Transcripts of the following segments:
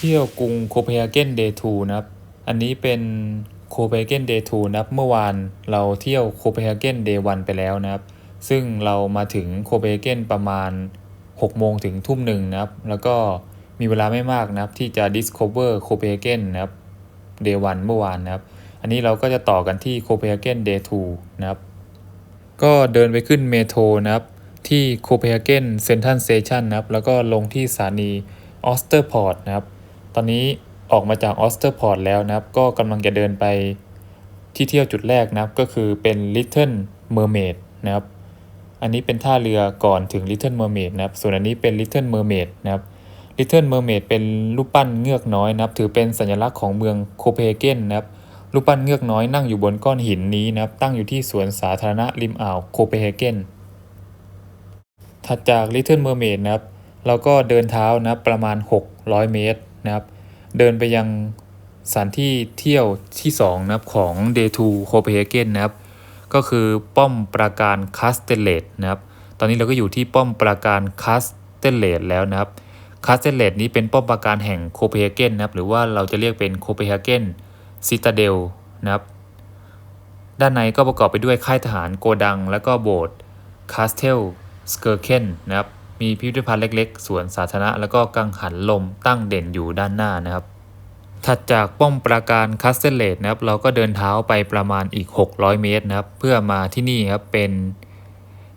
เที่ยวกรุงโคเปนเฮเกนเดย์ทูนะครับ อันนี้เป็นโคเปนเฮเกนเดย์ทูนะครับ เมื่อวานเราเที่ยวโคเปนเฮเกนเดย์วันไปแล้วนะครับ ซึ่งเรามาถึงโคเปนเฮเกนประมาณ6โมงถึงทุ่มหนึ่งนะครับ แล้วก็มีเวลาไม่มากนะครับ ที่จะ discover โคเปนเฮเกนนะครับเดย์วันเมื่อวานนะครับ อันนี้เราก็จะต่อกันที่โคเปนเฮเกนเดย์ทูนะครับ ก็เดินไปขึ้นเมโทรนะครับที่โคเปนเฮเกนเซนทันสเตชันนะครับ แล้วก็ลงที่สถานีออสเตอร์พอร์ตนะครับ ตอนนี้ออกมาจากออสเตอร์พอร์ตแล้วนะครับ ก็กำลังจะเดินไปที่เที่ยวจุดแรกนะครับ ก็คือเป็น Little Mermaid นะครับ อันนี้เป็นท่าเรือก่อนถึง Little Mermaid นะครับ ส่วนอันนี้เป็น Little Mermaid นะครับ Little Mermaid เป็นรูปปั้นเงือกน้อยนะครับ ถือเป็นสัญลักษณ์ของเมืองโคเปนเฮเกนนะครับ รูปปั้นเงือกน้อยนั่งอยู่บนก้อนหินนี้นะครับ ตั้งอยู่ที่สวนสาธารณะริมอ่าวโคเปนเฮเกน ถัดจาก Little Mermaid นะครับ เราก็เดินเท้านะประมาณ 600 เมตร นะครับ เดินไปยังสถานที่เที่ยวที่2นะครับของ Day 2 Copenhagen นะครับ ก็คือป้อมปราการคาสเตเลตนะครับ ตอนนี้เราก็อยู่ที่ป้อมปราการคาสเตเลตแล้วนะครับคาสเตเลตนี้เป็นป้อมปราการแห่งโคเปนเฮเกนนะครับ หรือว่าเราจะเรียกเป็นโคเปนเฮเกนซิตาเดลนะครับ ด้านในก็ประกอบไปด้วยค่ายทหารโกดัง และก็โบสถ์คาสเทลสเกอร์เคนนะครับ มีพิพิธภัณฑ์เล็กๆ สวนสาธารณะแล้วก็กังหันลมตั้งเด่นอยู่ด้านหน้านะครับ ถัดจากป้อมปราการคาสเตเลตนะครับเราก็เดินเท้าไปประมาณอีก 600 เมตรนะครับ เพื่อมาที่นี่ครับเป็น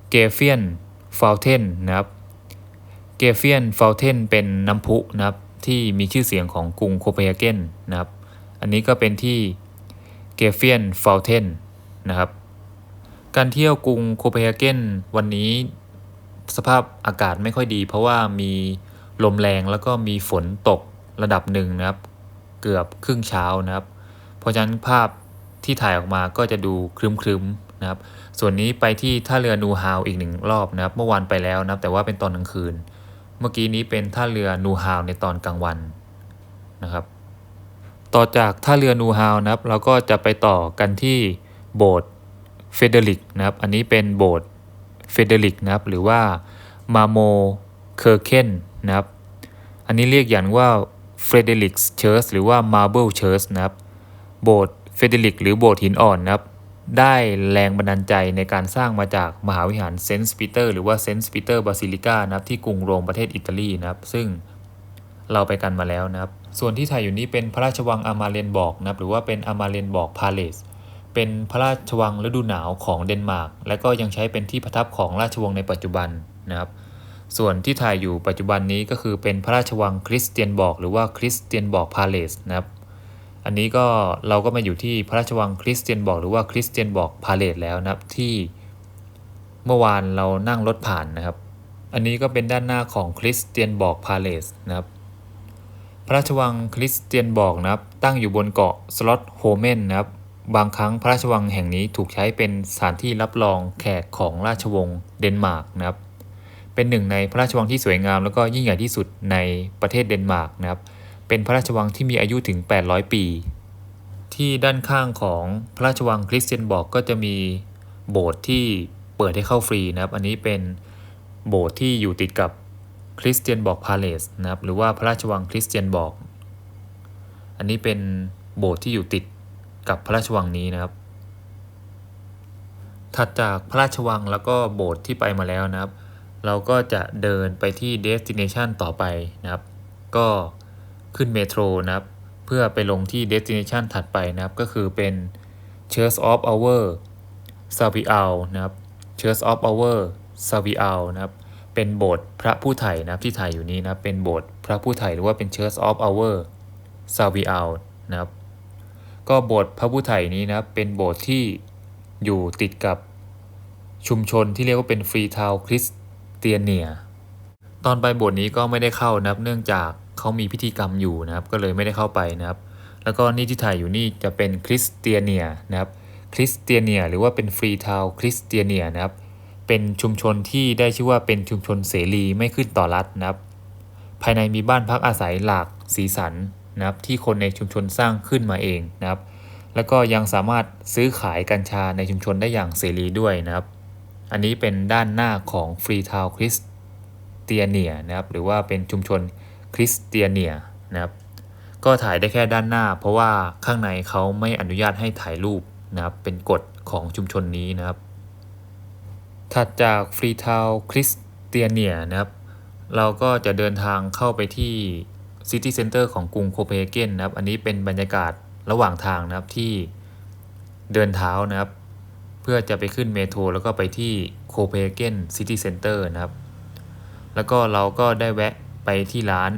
เกเฟียนฟาวเทนนะครับ เกเฟียนฟาวเทนเป็นน้ำพุนะครับที่มีชื่อเสียงของกรุงโคเปนเฮเกนนะครับ อันนี้ก็เป็นที่เกเฟียนฟาวเทนนะครับ การเที่ยวกรุงโคเปนเฮเกนวันนี้ สภาพอากาศไม่ค่อยดี เพราะว่ามีลมแรงแล้วก็มีฝนตกระดับหนึ่งนะครับ เกือบครึ่งเช้านะครับ เพราะฉะนั้นภาพที่ถ่ายออกมาก็จะดูครึ้มๆนะครับ ส่วนนี้ไปที่ท่าเรือนูฮาวอีกหนึ่งรอบนะครับ เมื่อวานไปแล้วนะครับ แต่ว่าเป็นตอนกลางคืน เมื่อกี้นี้เป็นท่าเรือนูฮาวในตอนกลางวันนะครับ ต่อจากท่าเรือนูฮาวนะครับ เราก็จะไปต่อกันที่โบสถ์เฟเดริกนะครับ อันนี้เป็นโบสถ์ เฟเดริกนะครับหรือว่ามาโมเคอร์เคนนะครับอันนี้เรียกอย่างว่าเฟเดริกเชิร์ชหรือว่ามาร์เบิลเชิร์ชนะครับโบสถ์เฟเดริกหรือโบสถ์หินอ่อนนะครับได้แรงบันดาลใจในการสร้างมาจากมหาวิหารเซนต์ปีเตอร์หรือว่าเซนต์ปีเตอร์บาซิลิกานะครับที่กรุงโรมประเทศอิตาลีนะครับ ซึ่งเราไปกันมาแล้วนะครับ ส่วนที่ถ่ายอยู่นี้เป็นพระราชวังอามาเรนบอกนะครับหรือว่าเป็นอามาเรนบอกพาเลส เป็นพระราชวังฤดูหนาวของเดนมาร์ก และก็ยังใช้เป็นที่ประทับของราชวงศ์ในปัจจุบันนะครับ ส่วนที่ถ่ายอยู่ปัจจุบันนี้ก็คือเป็นพระราชวังคริสเตียนบอกหรือว่าคริสเตียนบอกพาเลสนะครับ อันนี้ก็เราก็มาอยู่ที่พระราชวังคริสเตียนบอกหรือว่าคริสเตียนบอกพาเลสแล้วนะครับที่เมื่อวานเรานั่งรถผ่านนะครับ อันนี้ก็เป็นด้านหน้าของคริสเตียนบอกพาเลสนะครับพระราชวังคริสเตียนบอกนะครับ ตั้งอยู่บนเกาะสล็อตโฮเมนนะครับ บางครั้งพระราชวังแห่งนี้ถูกใช้เป็นสถานที่รับรองแขกของราชวงศ์เดนมาร์กนะครับ เป็นหนึ่งในพระราชวังที่สวยงาม แล้วก็ยิ่งใหญ่ที่สุดในประเทศเดนมาร์กนะครับ เป็นพระราชวังที่มีอายุถึง 800 ปี ที่ด้านข้างของพระราชวังคริสเตียนบอกก็จะมีโบสถ์ที่เปิดให้เข้าฟรีนะครับ อันนี้เป็นโบสถ์ที่อยู่ติดกับคริสเตียนบอกพาเลสนะครับ หรือว่าพระราชวังคริสเตียนบอก อันนี้เป็นโบสถ์ที่อยู่ติด กับพระราชวังนี้นะครับ ถัดจากพระราชวังแล้วก็โบสถ์ที่ไปมาแล้วนะครับ เราก็จะเดินไปที่ destination ต่อไปนะครับ ก็ขึ้นเมโทรนะครับ เพื่อไปลงที่ destination ถัดไปนะครับ ก็คือเป็น Church of Our s a v i a l นะครับ Church of Our s a v i a l นะครับเป็นโบสถ์พระผู้ไถ่นะครับที่ถ่ายอยู่นี้นะเป็นโบสถ์พระผู้ไถ่หรือว่าเป็น Church of Our s a v i a l นะครับ ก็โบสถ์พระผู้ไถ่นี้นะครับเป็นโบสถ์ที่อยู่ติดกับชุมชนที่เรียกว่าเป็นฟรีทาวคริสเตียเนีย ตอนไปโบสถ์นี้ก็ไม่ได้เข้านะครับ เนื่องจากเขามีพิธีกรรมอยู่นะครับ ก็เลยไม่ได้เข้าไปนะครับ แล้วก็นี่ที่ถ่ายอยู่นี่จะเป็นคริสเตียเนียนะครับ คริสเตียเนียหรือว่าเป็นฟรีทาวคริสเตียเนียนะครับ เป็นชุมชนที่ได้ชื่อว่าเป็นชุมชนเสรีไม่ขึ้นต่อรัฐนะครับ ภายในมีบ้านพักอาศัยหลากสีสัน นะครับที่คนในชุมชนสร้างขึ้นมาเองนะครับ แล้วก็ยังสามารถซื้อขายกัญชาในชุมชนได้อย่างเสรีด้วยนะครับ อันนี้เป็นด้านหน้าของฟรีทาวคริสเตียเนียนะครับหรือว่าเป็นชุมชนคริสเตียเนียนะครับก็ถ่ายได้แค่ด้านหน้า เพราะว่าข้างในเขาไม่อนุญาตให้ถ่ายรูปนะครับเป็นกฎของชุมชนนี้นะครับ ถัดจากฟรีทาวคริสเตียเนียนะครับ เราก็จะเดินทางเข้าไปที่ ซิตี้เซ็นเตอร์ของกรุงโคเปนเฮเกนนะครับ อันนี้เป็นบรรยากาศระหว่างทางนะครับที่เดินเท้านะครับ เพื่อจะไปขึ้นเมโทรแล้วก็ไปที่โคเปนเฮเกนซิตี้เซ็นเตอร์นะครับ แล้วก็เราก็ได้แวะไปที่ร้าน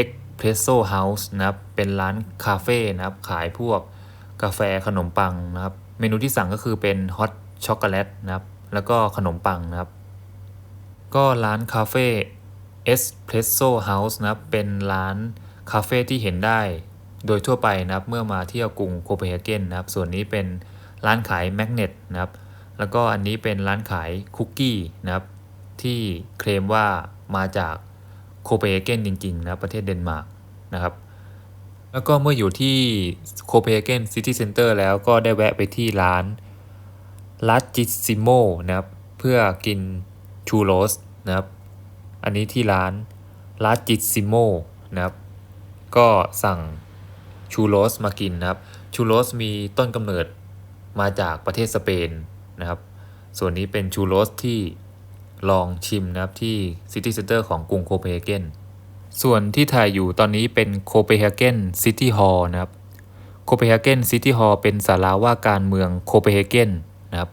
Espresso House นะครับ เป็นร้านคาเฟ่นะครับ ขายพวกกาแฟขนมปังนะครับ เมนูที่สั่งก็คือเป็นฮอตช็อกโกแลตนะครับ แล้วก็ขนมปังนะครับ ก็ร้านคาเฟ่ Espresso House นะครับเป็นร้านคาเฟ่ที่เห็นได้ โดยทั่วไปนะครับเมื่อมาเที่ยวกรุงโคเปนเฮเกนนะครับ ส่วนนี้เป็นร้านขายแมกเนตนะครับ แล้วก็อันนี้เป็นร้านขายคุกกี้นะครับ ที่เคลมว่ามาจากโคเปนเฮเกนจริงๆนะประเทศเดนมาร์กนะครับ แล้วก็เมื่ออยู่ที่โคเปนเฮเกนซิตี้เซ็นเตอร์แล้วก็ได้แวะไปที่ร้านลาจิซิโมนะครับ เพื่อกินชูโรสนะครับ อันนี้ที่ร้านลาจิตซิโมนะครับ ก็สั่งชูโรสมากินนะครับ ชูโรสมีต้นกำเนิดมาจากประเทศสเปนนะครับ ส่วนนี้เป็นชูโรสที่ลองชิมนะครับที่ซิตี้เซ็นเตอร์ของกรุงโคเปนเฮเกน ส่วนที่ถ่ายอยู่ตอนนี้เป็นโคเปนเฮเกนซิตี้ฮอลล์นะครับ โคเปนเฮเกนซิตี้ฮอลล์เป็นศาลาว่าการเมืองโคเปนเฮเกนนะครับ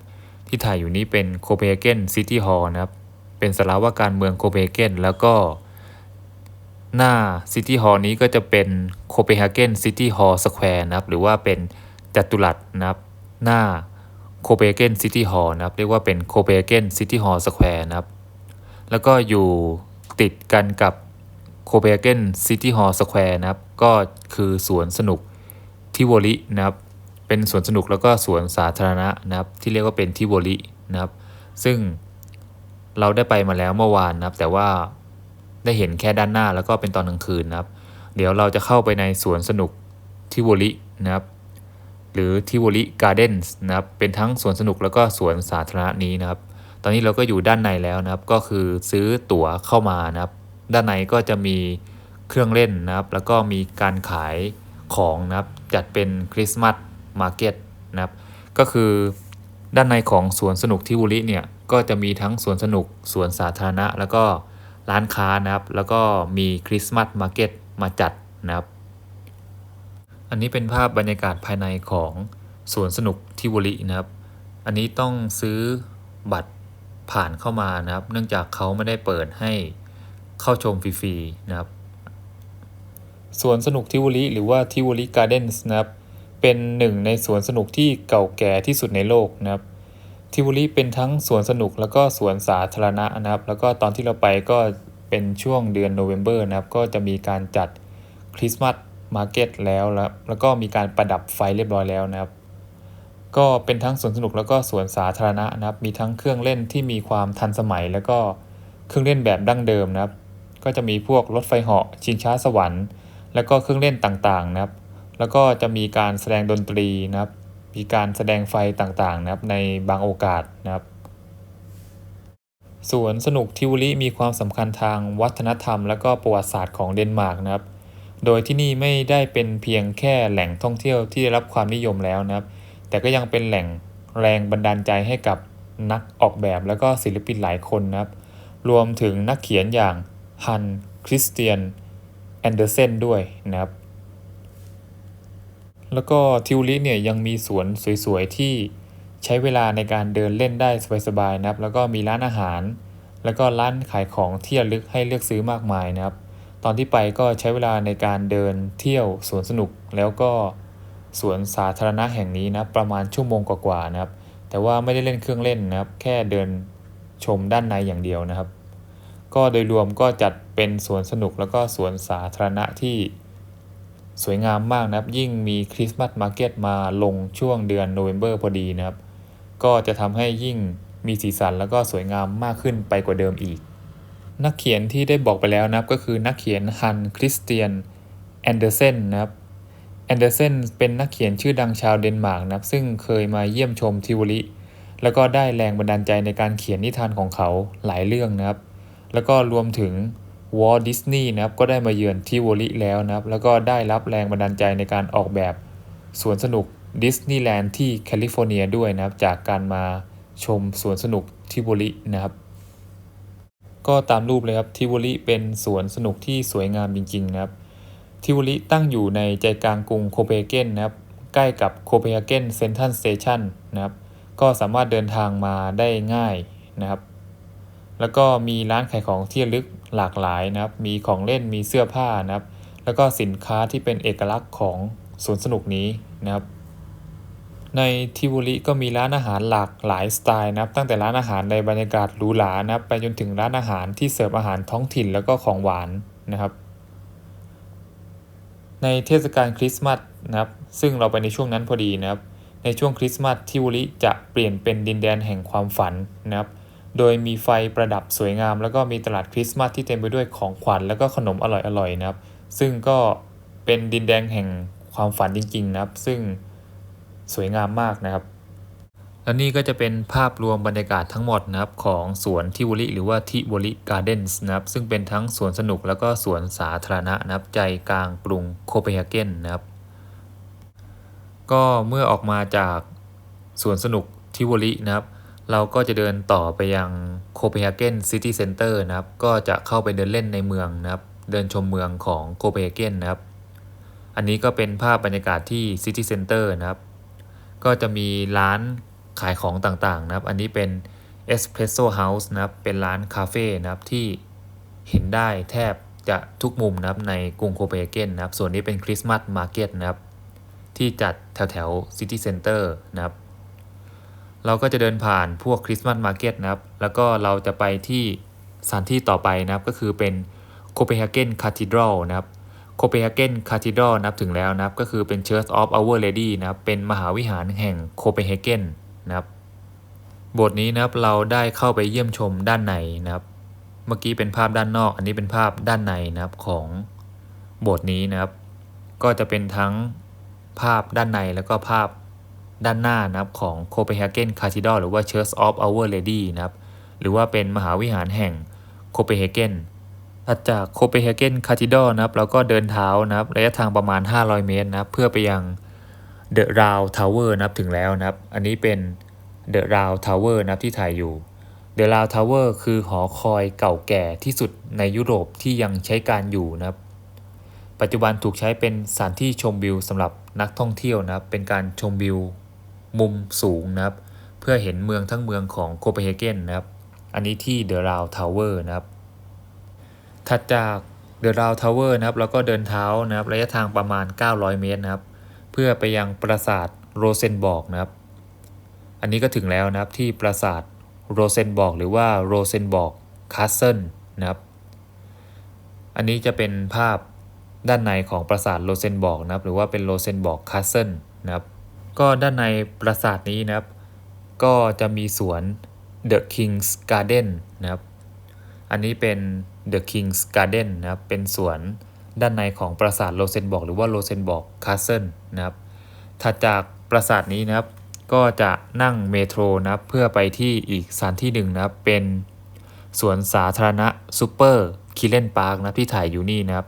ที่ถ่ายอยู่นี้เป็นโคเปนเฮเกนซิตี้ฮอลล์นะครับ เป็นศาลาว่าการเมืองโคเปนเฮเกนแล้วก็หน้าซิตี้ฮอลล์นี้ก็จะเป็นโคเปนเฮเกนซิตี้ฮอลล์สแควร์นะครับหรือว่าเป็นจัตุรัสนะครับหน้าโคเปนเฮเกนซิตี้ฮอลล์นะครับเรียกว่าเป็นโคเปนเฮเกนซิตี้ฮอลล์สแควร์นะครับแล้วก็อยู่ติดกันกับโคเปนเฮเกนซิตี้ฮอลล์สแควร์นะครับก็คือสวนสนุกทิโวลินะครับเป็นสวนสนุกแล้วก็สวนสาธารณะนะครับที่เรียกว่าเป็นทิโวลินะครับซึ่ง เราได้ไปมาแล้วเมื่อวานนะครับ แต่ว่าได้เห็นแค่ด้านหน้าแล้วก็เป็นตอนกลางคืนนะครับ เดี๋ยวเราจะเข้าไปในสวนสนุกทิวลินะครับ หรือทิวลิการ์เดนส์นะครับ เป็นทั้งสวนสนุกแล้วก็สวนสาธารณะนี้นะครับ ตอนนี้เราก็อยู่ด้านในแล้วนะครับ ก็คือซื้อตั๋วเข้ามานะครับ ด้านในก็จะมีเครื่องเล่นนะครับ แล้วก็มีการขายของนะครับ จัดเป็นคริสต์มาสมาร์เก็ตนะครับ ก็คือด้านในของสวนสนุกทิวลิเนี่ย ก็จะมีทั้งสวนสนุกสวนสาธารณะ แล้วก็ร้านค้านะครับ แล้วก็มีคริสต์มาสมาร์เก็ตมาจัดนะครับ อันนี้เป็นภาพบรรยากาศภายในของสวนสนุกทิวลินะครับ อันนี้ต้องซื้อบัตรผ่านเข้ามานะครับ เนื่องจากเขาไม่ได้เปิดให้เข้าชมฟรีๆนะครับสวนสนุกทิวลิหรือว่าทิวลิการ์เดนส์นะครับ เป็นหนึ่งในสวนสนุกที่เก่าแก่ที่สุดในโลกนะครับ ทิวลิเป็นทั้งสวนสนุกแล้วก็สวนสาธารณะนะครับ แล้วก็ตอนที่เราไปก็เป็นช่วงเดือนโนเวม ber นะครับ ก็จะมีการจัดคริสต์มาสมาร์เก็ตแล้วแล้วแล้วก็มีการประดับไฟเรียบร้อยแล้วนะครับ ก็เป็นทั้งสวนสนุกแล้วก็สวนสาธารณะนะครับ มีทั้งเครื่องเล่นที่มีความทันสมัย แล้วก็เครื่องเล่นแบบดั้งเดิมนะครับ ก็จะมีพวกรถไฟเหาะชิงช้าสวรรค์ แล้วก็เครื่องเล่นต่างๆนะครับ แล้วก็จะมีการแสดงดนตรีนะครับ มีการแสดงไฟต่างๆนะครับในบางโอกาสนะครับสวนสนุกทิวลิมีความสำคัญทางวัฒนธรรม และก็ประวัติศาสตร์ของเดนมาร์กนะครับ โดยที่นี่ไม่ได้เป็นเพียงแค่แหล่งท่องเที่ยวที่ได้รับความนิยมแล้วนะครับ แต่ก็ยังเป็นแหล่งแรงบันดาลใจให้กับนักออกแบบแล้วก็ศิลปินหลายคนนะครับ รวมถึงนักเขียนอย่างฮันคริสเตียนแอนเดอร์เซนด้วยนะครับ แล้วก็ทิวลิเนี่ยยังมีสวนสวยๆที่ใช้เวลาในการเดินเล่นได้สบายๆนะครับ แล้วก็มีร้านอาหาร แล้วก็ร้านขายของที่ระลึกให้เลือกซื้อมากมายนะครับ ตอนที่ไปก็ใช้เวลาในการเดินเที่ยวสวนสนุกแล้วก็สวนสาธารณะแห่งนี้นะประมาณชั่วโมงกว่าๆนะครับ แต่ว่าไม่ได้เล่นเครื่องเล่นนะครับ แค่เดินชมด้านในอย่างเดียวนะครับ ก็โดยรวมก็จัดเป็นสวนสนุกแล้วก็สวนสาธารณะที่ สวยงามมากนะครับ ยิ่งมีคริสต์มาสมาร์เก็ตมาลงช่วงเดือนโนเวม ber พอดีนะครับ ก็จะทำให้ยิ่งมีสีสันแล้วก็สวยงามมากขึ้นไปกว่าเดิมอีก นักเขียนที่ได้บอกไปแล้วนะครับก็คือนักเขียนฮันคริสเตียนแอนเดอร์เซนนะครับแอนเดอร์เซนเป็นนักเขียนชื่อดังชาวเดนมาร์กนะครับ ซึ่งเคยมาเยี่ยมชมทิวลิแล้วก็ได้แรงบันดาลใจในการเขียนนิทานของเขาหลายเรื่องนะครับ แล้วก็รวมถึง วอลดิสนีย์นะครับก็ได้มาเยือนทิวอลิแล้วนะครับ แล้วก็ได้รับแรงบันดาลใจในการออกแบบสวนสนุกดิสนีย์แลนด์ที่แคลิฟอร์เนียด้วยนะครับ จากการมาชมสวนสนุกทิวอลินะครับ ก็ตามรูปเลยครับทิวอลิเป็นสวนสนุกที่สวยงามจริง ๆ นะครับทิวอลิตั้งอยู่ในใจกลางกรุงโคเปนเฮเกนนะครับ ใกล้กับโคเปนเฮเกนเซ็นทรัลสเตชันนะครับ ก็สามารถเดินทางมาได้ง่ายนะครับ แล้วก็มีร้านขายของที่ระลึก หลากหลายนะครับ มีของเล่นมีเสื้อผ้านะครับ แล้วก็สินค้าที่เป็นเอกลักษณ์ของสวนสนุกนี้นะครับ ในทิวลิก็มีร้านอาหารหลากหลายสไตล์นะครับ ตั้งแต่ร้านอาหารในบรรยากาศหรูหรานะครับ ไปจนถึงร้านอาหารที่เสิร์ฟอาหารท้องถิ่นแล้วก็ของหวานนะครับในเทศกาลคริสต์มาสนะครับ ซึ่งเราไปในช่วงนั้นพอดีนะครับ ในช่วงคริสต์มาสทิวลิจะเปลี่ยนเป็นดินแดนแห่งความฝันนะครับ โดยมีไฟประดับสวยงาม แล้วก็มีตลาดคริสต์มาสที่เต็มไปด้วยของขวัญแล้วก็ขนมอร่อยๆนะครับ ซึ่งก็เป็นดินแดนแห่งความฝันจริงๆนะครับ ซึ่งสวยงามมากนะครับ และนี่ก็จะเป็นภาพรวมบรรยากาศทั้งหมดนะครับของสวนทิวลิหรือว่าทิวลิการ์เดนส์นะครับ ซึ่งเป็นทั้งสวนสนุกแล้วก็สวนสาธารณะนะครับใจกลางกรุงโคเปนเฮเกนนะครับ ก็เมื่อออกมาจากสวนสนุกทิวลินะครับ เราก็จะเดินต่อไปยังโคเปนเฮเกนซิตี้เซ็นเตอร์นะครับ ก็จะเข้าไปเดินเล่นในเมืองนะครับ เดินชมเมืองของโคเปนเฮเกนนะครับ อันนี้ก็เป็นภาพบรรยากาศที่ซิตี้เซ็นเตอร์นะครับ ก็จะมีร้านขายของต่างๆนะครับ อันนี้เป็น Espresso House นะครับ เป็นร้านคาเฟ่นะครับที่เห็นได้แทบจะทุกมุมนะครับในกรุงโคเปนเฮเกนนะครับ ส่วนนี้เป็นคริสต์มาสมาร์เก็ตนะครับ ที่จัดแถวแถวซิตี้เซ็นเตอร์นะครับ เราก็จะเดินผ่านพวกคริสต์มาสมาร์เก็ตนะครับ แล้วก็เราจะไปที่สถานที่ต่อไปนะครับ ก็คือเป็นโคเปนเฮเกนคาทีดรัลนะครับโคเปนเฮเกนคาทีดรัลนับถึงแล้วนะครับ ก็คือเป็น Church of Our Lady นะครับ เป็นมหาวิหารแห่งโคเปนเฮเกนนะครับโบสถ์นี้นะครับเราได้เข้าไปเยี่ยมชมด้านในนะครับ เมื่อกี้เป็นภาพด้านนอก อันนี้เป็นภาพด้านในนะครับของโบสถ์นี้นะครับ ก็จะเป็นทั้งภาพด้านในแล้วก็ภาพ ด้านหน้านะครับของโคเปนเฮเกนคาทีดรัลหรือว่า Church of Our Lady นะครับหรือว่าเป็นมหาวิหารแห่งโคเปนเฮเกนถัดจากโคเปนเฮเกนคาทีดรัลนะครับเราก็เดินเท้านะครับระยะทางประมาณ 500 เมตรนะครับเพื่อไปยังเดอะราวทาวเวอร์นะครับถึงแล้วนะครับ อันนี้เป็นเดอะราวทาวเวอร์นะครับที่ถ่ายอยู่เดอะราวทาวเวอร์คือหอคอยเก่าแก่ที่สุดในยุโรปที่ยังใช้การอยู่นะครับ ปัจจุบันถูกใช้เป็นสถานที่ชมวิวสำหรับนักท่องเที่ยวนะครับเป็นการชมวิว มุมสูงนะครับ เพื่อเห็นเมืองทั้งเมืองของโคเปนเฮเกนนะครับ อันนี้ที่เดอะราวทาวเวอร์นะครับ ถัดจากเดอะราวทาวเวอร์นะครับเราก็เดินเท้านะครับ ระยะทางประมาณ 900 เมตรนะครับ เพื่อไปยังปราสาทโรเซนบอร์กนะครับ อันนี้ก็ถึงแล้วนะครับที่ปราสาทโรเซนบอร์กหรือว่าโรเซนบอร์กคาสเซิลนะครับ อันนี้จะเป็นภาพด้านในของปราสาทโรเซนบอร์กนะครับ หรือว่าเป็นโรเซนบอร์กคาสเซิลนะครับ ก็ด้านในปราสาทนี้นะครับ ก็จะมีสวน The King's Garden นะครับ อันนี้เป็น The King's Garden นะครับ เป็นสวนด้านในของปราสาทโรเซนบอร์กหรือว่าโรเซนบอร์กคาสเซิลนะครับ ถัดจากปราสาทนี้นะครับ ก็จะนั่งเมโทรนะครับเพื่อไปที่อีกสถานที่หนึ่งนะครับ เป็นสวนสาธารณะซูเปอร์คิเลนพาร์คนะที่ถ่ายอยู่นี่นะครับ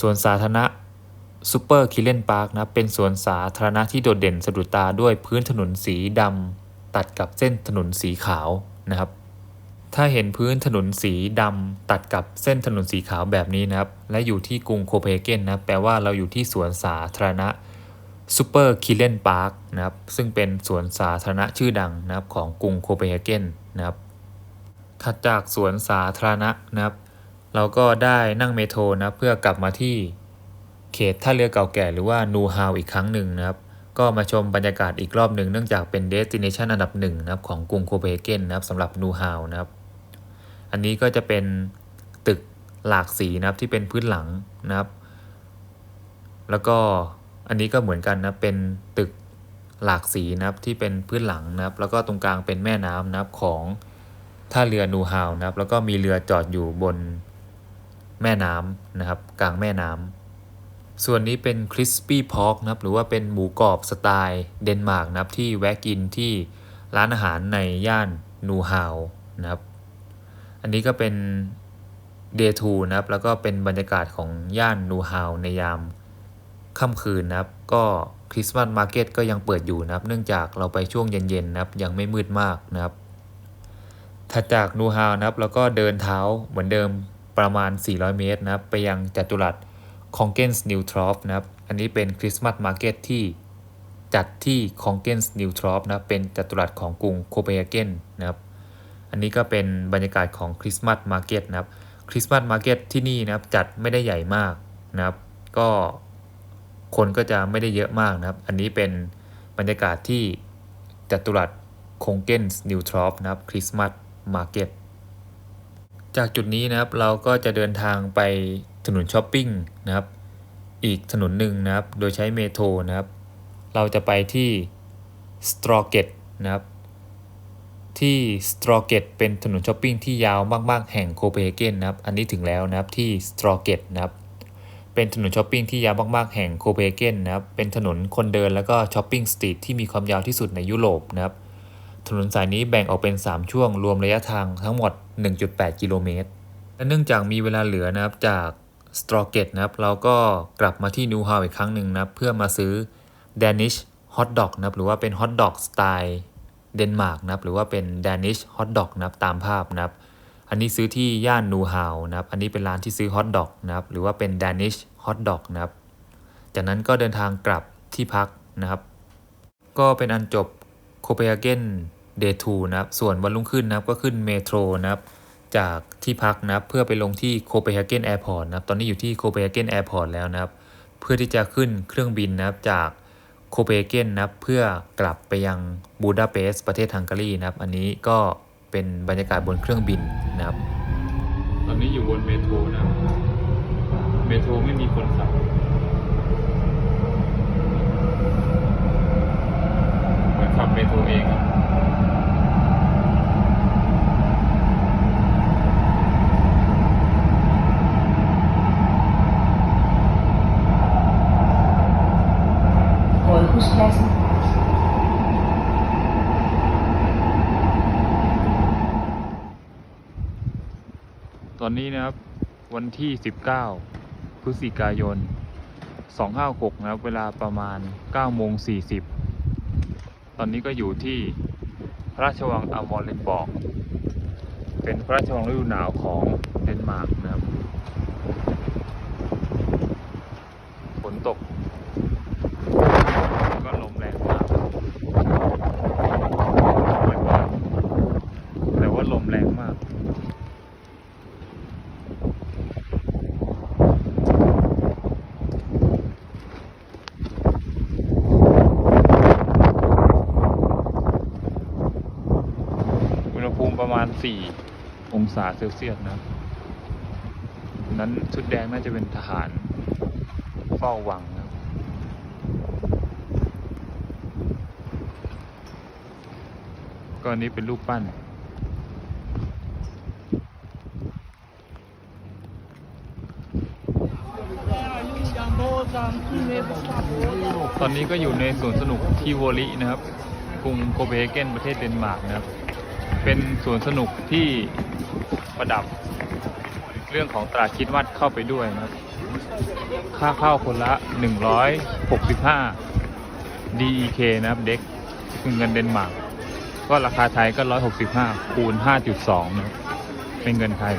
สวนสาธารณะ ซูเปอร์คิเลนพาร์คนะเป็นสวนสาธารณะที่โดดเด่นสะดุดตาด้วยพื้นถนนสีดำตัดกับเส้นถนนสีขาวนะครับ ถ้าเห็นพื้นถนนสีดำตัดกับเส้นถนนสีขาวแบบนี้นะครับ และอยู่ที่กรุงโคเปนเฮเกนนะแปลว่าเราอยู่ที่สวนสาธารณะซูเปอร์คิเลนพาร์คนะครับซึ่งเป็นสวนสาธารณะชื่อดังนะครับของกรุงโคเปนเฮเกนนะครับถัดจากสวนสาธารณะนะครับ เราก็ได้นั่งเมโทรนะเพื่อกลับมาที่ เขตท่าเรือเก่าแก่หรือว่านูฮาวอีกครั้งหนึ่งนะครับ ก็มาชมบรรยากาศอีกรอบหนึ่งเนื่องจากเป็นเดสติเนชันอันดับหนึ่งนะครับของกรุงโคเปนเฮเกนนะครับสำหรับนูฮาวนะครับ อันนี้ก็จะเป็นตึกหลากสีนะครับที่เป็นพื้นหลังนะครับ แล้วก็อันนี้ก็เหมือนกันนะเป็นตึกหลากสีนะครับที่เป็นพื้นหลังนะครับ แล้วก็ตรงกลางเป็นแม่น้ำนะครับของท่าเรือนูฮาวนะครับ แล้วก็มีเรือจอดอยู่บนแม่น้ำนะครับ กลางแม่น้ำ ส่วนนี้เป็นคริสปี้พอกนะครับหรือว่าเป็นหมูกรอบสไตล์เดนมาร์กนะครับที่แวะกินที่ร้านอาหารในย่านนูฮาวนะครับอันนี้ก็เป็น Day 2นะครับแล้วก็เป็นบรรยากาศของย่านนูฮาวในยามค่ำคืนนะครับ ก็คริสต์มาสมาร์เก็ตก็ยังเปิดอยู่นะครับ เนื่องจากเราไปช่วงเย็นๆนะครับยังไม่มืดมากนะครับ ถัดจากนูฮาวนะครับแล้วก็เดินเท้าเหมือนเดิมประมาณ 400 เมตรนะครับ ไปยังจัตุรัส คองเกนส์นิวทรอฟนะครับ อันนี้เป็นคริสต์มาสมาร์เก็ตที่จัดที่คองเกนส์นิวทรอฟนะครับเป็นจัตุรัสของกรุงโคเปนเฮเกนนะครับ อันนี้ก็เป็นบรรยากาศของคริสต์มาสมาร์เก็ตนะครับคริสต์มาสมาร์เก็ตที่นี่นะครับจัดไม่ได้ใหญ่มากนะครับ ก็คนก็จะไม่ได้เยอะมากนะครับ อันนี้เป็นบรรยากาศที่จัตุรัสคงเกนส์นิวทรอฟนะครับคริสต์มาสมาร์เก็ตจากจุดนี้นะครับเราก็จะเดินทางไป ถนนช้อปปิ้งนะครับ อีกถนนหนึ่งนะครับ โดยใช้เมโทรนะครับ เราจะไปที่สตรอเกตนะครับ ที่สตรอเกตเป็นถนนช้อปปิ้งที่ยาวมากๆ แห่งโคเปนเฮเกนนะครับ อันนี้ถึงแล้วนะครับที่สตรอเกตนะครับ เป็นถนนช้อปปิ้งที่ยาวมากๆ แห่งโคเปนเฮเกนนะครับ เป็นถนนคนเดินแล้วก็ช้อปปิ้งสตรีทที่มีความยาวที่สุดในยุโรปนะครับ ถนนสายนี้แบ่งออกเป็น 3 ช่วงรวมระยะทางทั้งหมด 1.8 กิโลเมตรและเนื่องจากมีเวลาเหลือนะครับจาก สตรอเกตนะครับเราก็กลับมาที่นิวฮาวอีกครั้งหนึ่งนะครับเพื่อมาซื้อ Danish Hot Dog นะครับหรือว่าเป็น Hot Dog สไตล์เดนมาร์กนะครับหรือว่าเป็น Danish Hot Dog นะครับตามภาพนะครับ อันนี้ซื้อที่ย่านนูฮาวนะครับอันนี้เป็นร้านที่ซื้อ Hot Dog นะครับหรือว่าเป็น Danish Hot Dog นะครับจากนั้นก็เดินทางกลับที่พักนะครับ ก็เป็นอันจบโคเปนเฮเกนเดย์ทูนะครับส่วนวันรุ่งขึ้นนะครับก็ขึ้นเมโทรนะครับ จากที่พักนะครับเพื่อไปลงที่โคเปนเฮเกนแอร์พอร์ตนะครับตอนนี้อยู่ที่โคเปนเฮเกนแอร์พอร์ตแล้วนะครับเพื่อที่จะขึ้นเครื่องบินนะครับจากโคเปนเฮเกนนะครับเพื่อกลับไปยังบูดาเปสต์ประเทศฮังการีนะครับ อันนี้ก็เป็นบรรยากาศบนเครื่องบินนะครับ ตอนนี้อยู่บนเมโทรนะเมโทรไม่มีคนขับเหมือนขับเมโทรเอง อะ Rådhuspladsen. ตอนนี้นะครับวันที่ 19 พฤศจิกายน 256 นะครับ เวลาประมาณ9โมง40 ตอนนี้ก็อยู่ที่พระราชวังอมอลเลนบอก เป็นพระราชวังฤดูหนาวของเดนมาร์กนะครับ 14 องศาเซลเซียสนะนั้นชุดแดงน่าจะเป็นทหารเฝ้าวังนะก็อันนี้เป็นรูปปั้น ตอนนี้ก็อยู่ในสวนสนุกที่วอลีนะครับ กรุงโคเปนเฮเกนประเทศเดนมาร์กนะครับ เป็นสวนสนุกที่ประดับเรื่องของตราคิดวัดเข้าไปด้วยนะครับ ค่าเข้าคนละ 165 DEK นะครับเด็กคือเงินเดนมาร์กก็ราคาไทยก็ 165 คูณ 5.2 นะเป็นเงินไทย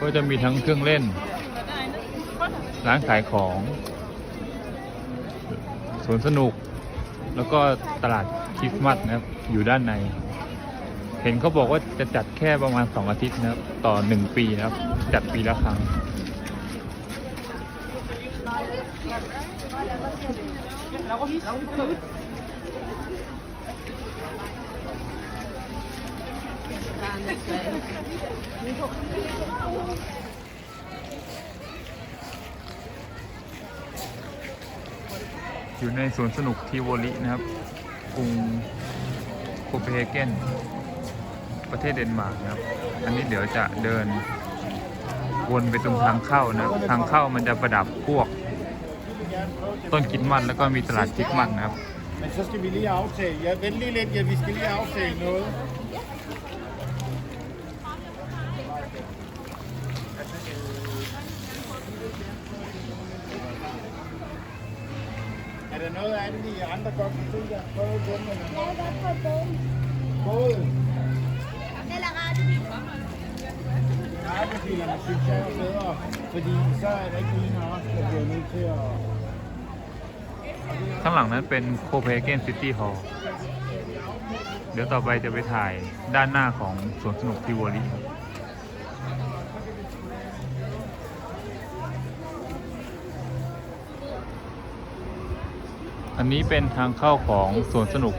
ก็จะมีทั้งเครื่องเล่น ร้านขายของ สวนสนุก แล้วก็ตลาดคริสต์มาสนะครับ อยู่ด้านใน เห็นเขาบอกว่าจะจัดแค่ประมาณ 2 อาทิตย์นะครับ ต่อ 1 ปีนะครับ จัดปีละครั้ง อยู่ในสวนสนุกทีโวลินะครับกรุงโคเปนเฮเกนประเทศเดนมาร์กนะครับ อันนี้เดี๋ยวจะเดินวนไปตรงทางเข้านะทางเข้ามันจะประดับพวก ต้นคิดมันแล้วก็มีตลาดคิดมันนะครับ Men så skal vi lige aftale. Ja, vent lige lidt. Ja, vi skal lige aftale noget. Er der noget af det, I andre godt kan tænke jer at prøve på? Eller? Jeg vil godt prøve båden. Både Eller radiobil. radiobilerne synes jeg er bedre, fordi så er der ikke en af os, der bliver nødt til at ข้างหลังนั้นเป็นโคเ a เกนซิตี้ฮอลล์เดี๋ยวต่อไปจะไปถ่ายด้านหน้าของสวนสนุกทิวอลีครับ อันนี้เป็นทางเข้าของสวนสนุก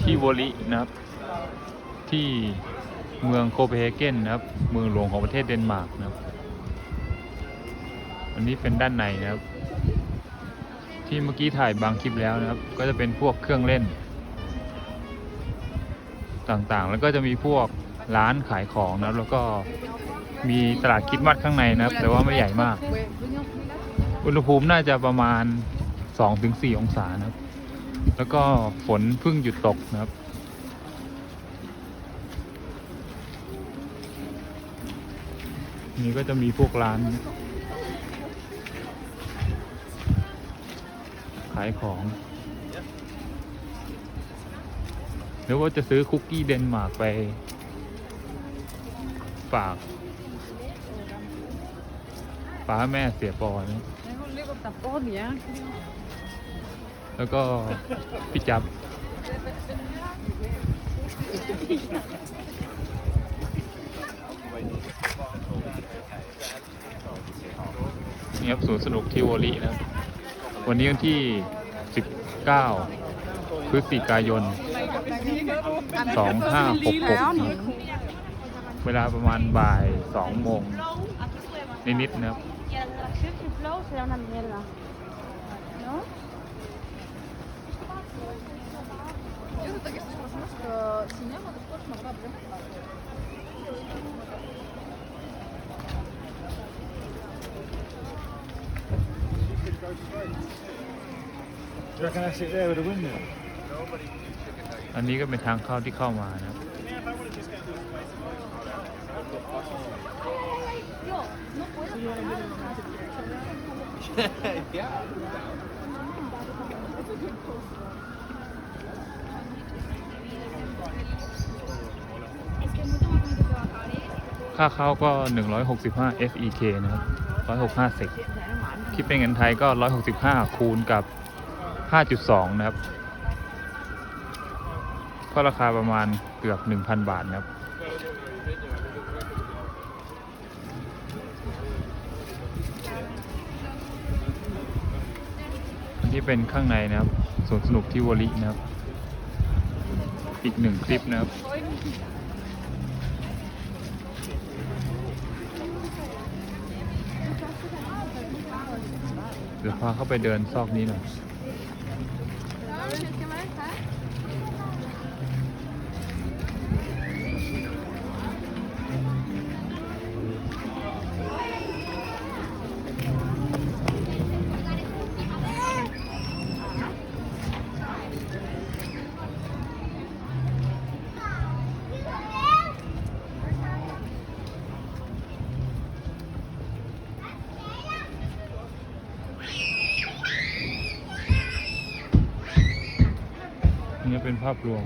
ทิวอลีนะครับ ที่เมืองโคเปนเฮเกนนะครับ เมืองหลวงของประเทศเดนมาร์กนะครับ อันนี้เป็นด้านในนะครับ ที่เมื่อกี้ถ่ายบางคลิปแล้วนะครับ ก็จะเป็นพวกเครื่องเล่น ต่างๆ แล้วก็จะมีพวกร้านขายของนะครับ แล้วก็มีตลาดคิดมัดข้างในนะครับ แต่ว่าไม่ใหญ่มาก อุณหภูมิน่าจะประมาณ 2-4 องศานะครับ แล้วก็ฝนเพิ่งหยุดตกนะครับ นี่ก็จะมีพวกร้าน ขายของหรือว่าจะซื้อคุกกี้เดนมาร์กไป ฝากป้าแม่เสียปอนะ แล้วก็พี่จับนี่ครับสวนสนุกที่วอลีนะครับ วันนี้วันที่ 19 พฤศจิกายน 2566 เวลาประมาณบ่าย 2 โมง นิดๆนะครับ Ja, dat is een flow, se da una mierda. ¿No? Så kan I sit there with the window. อันนี้ก็เป็นทางเข้าที่เข้ามานะครับ ค่าเข้าก็ 165 SEK นะครับ165เซกคิดเป็นเงินไทยก็ 165 คูณกับ 5.2 นะครับ ก็ราคาประมาณเกือบ 1,000 บาทนะครับอันนี้เป็นข้างในนะครับสวนสนุกที่วอลินะครับ อีกหนึ่งคลิปนะครับเดี๋ยวพาเข้าไปเดินซอกนี้หน่อยาพรวม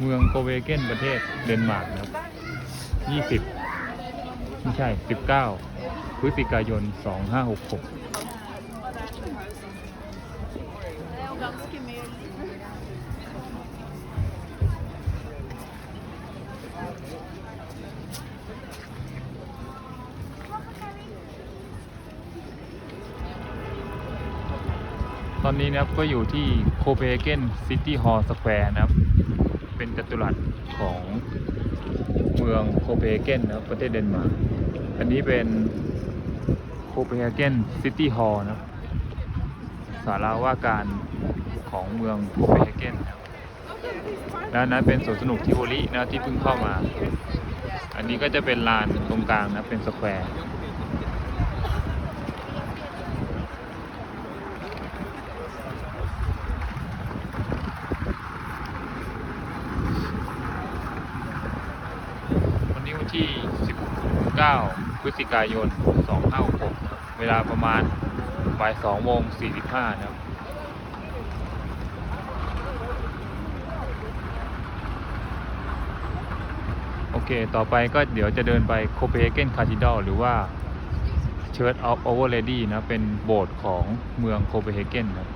เมืองโคเวเกนประเทศเดนมาร์กนะครับ 20 ไม่ใช่ 19 พฤศจิกายน 2566 นะครับก็อยู่ที่โคเปนเฮเกนซิตี้ฮอลล์สแควร์นะครับ เป็นจัตุรัสของเมืองโคเปนเฮเกนนะครับประเทศเดนมาร์กอันนี้เป็นโคเปนเฮเกนซิตี้ฮอลล์นะครับศาลาว่าการของเมืองโคเปนเฮเกนนะครับและอันนั้นเป็นสวนสนุกทิวอลินะที่เพิ่งเข้ามา อันนี้ก็จะเป็นลานตรงกลางนะเป็นสแควร์ วันนี้วันที่ 9 พฤศจิกายน 2566 เวลาประมาณบ่าย2โมง45นะครับโอเค ต่อไปก็เดี๋ยวจะเดินไปโคเป n เ a นคา t ิด a l หรือว่า Church of Our Lady นะ เป็นโบสถ์ของเมืองโคเป n เ a นนะ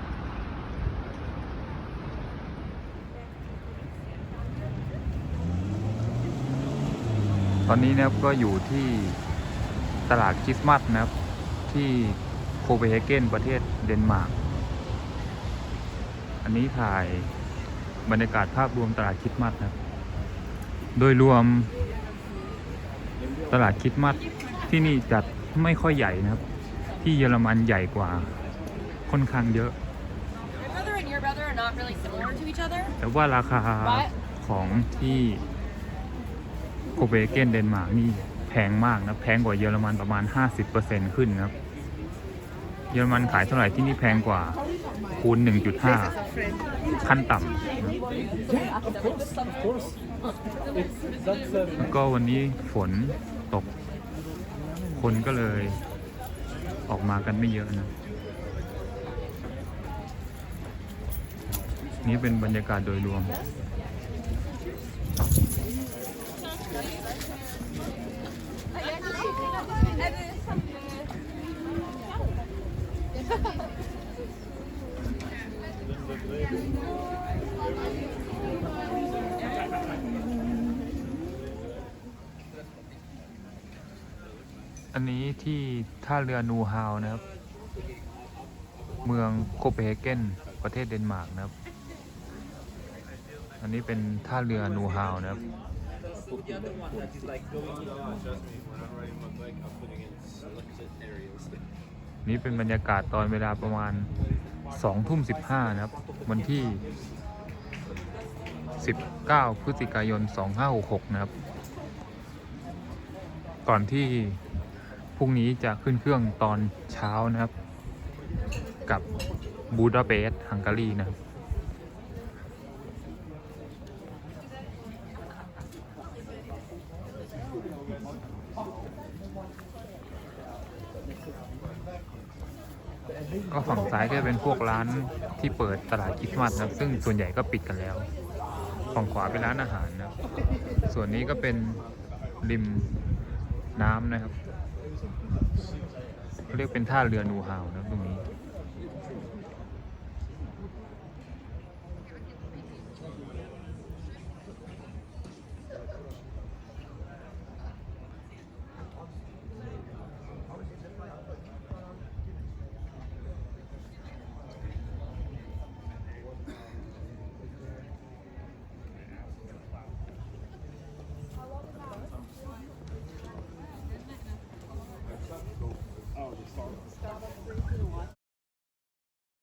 ตอนนี้นะครับก็อยู่ที่ตลาดคริสต์มาสนะครับ ที่โคเป n เ a นประเทศเดนมาร์ก อันนี้ถ่ายบรรยากาศภาพรวมตลาดคริสต์มาสนะครับ โดยรวมตลาดคริสต์มาสที่นี่จัดไม่ค่อยใหญ่นะครับ ที่เยอรมันใหญ่กว่าค่อนข้างเยอะ My brother and your brother are not really similar to each other. แต่ว่าราคา What? ของที่ โคเปนเกนเดนมาร์กนี่แพงมากนะแพงกว่าเยอรมันประมาณ 50%ขึ้นนะครับ เยอรมันขายเท่าไหร่ที่นี่แพงกว่าคูณ 1.5 ขั้นต่ำแล้วก็วันนี้ฝนตก คนก็เลยออกมากันไม่เยอะนะนี่เป็นบรรยากาศโดยรวม อันนี้ที่ท่าเรือนูฮาวนะครับ เมืองโคเปนเฮเกนประเทศเดนมาร์กนะครับ อันนี้เป็นท่าเรือนูฮาวนะครับ นี่เป็นบรรยากาศตอนเวลาประมาณ2ทุ่ม15นะครับ วันที่19พฤศจิกายน2566นะครับ ก่อนที่พรุ่งนี้จะขึ้นเครื่องตอนเช้านะครับ กับบูดาเปสต์ฮังการีนะครับ ก็ฝั่งซ้ายก็จะเป็นพวกร้านที่เปิดตลาดคริสต์มาสนะซึ่งส่วนใหญ่ก็ปิดกันแล้ว ฝั่งขวาเป็นร้านอาหารนะ ส่วนนี้ก็เป็นริมน้ำนะครับเรียกเป็นท่าเรือนูฮาวนะตรงนี้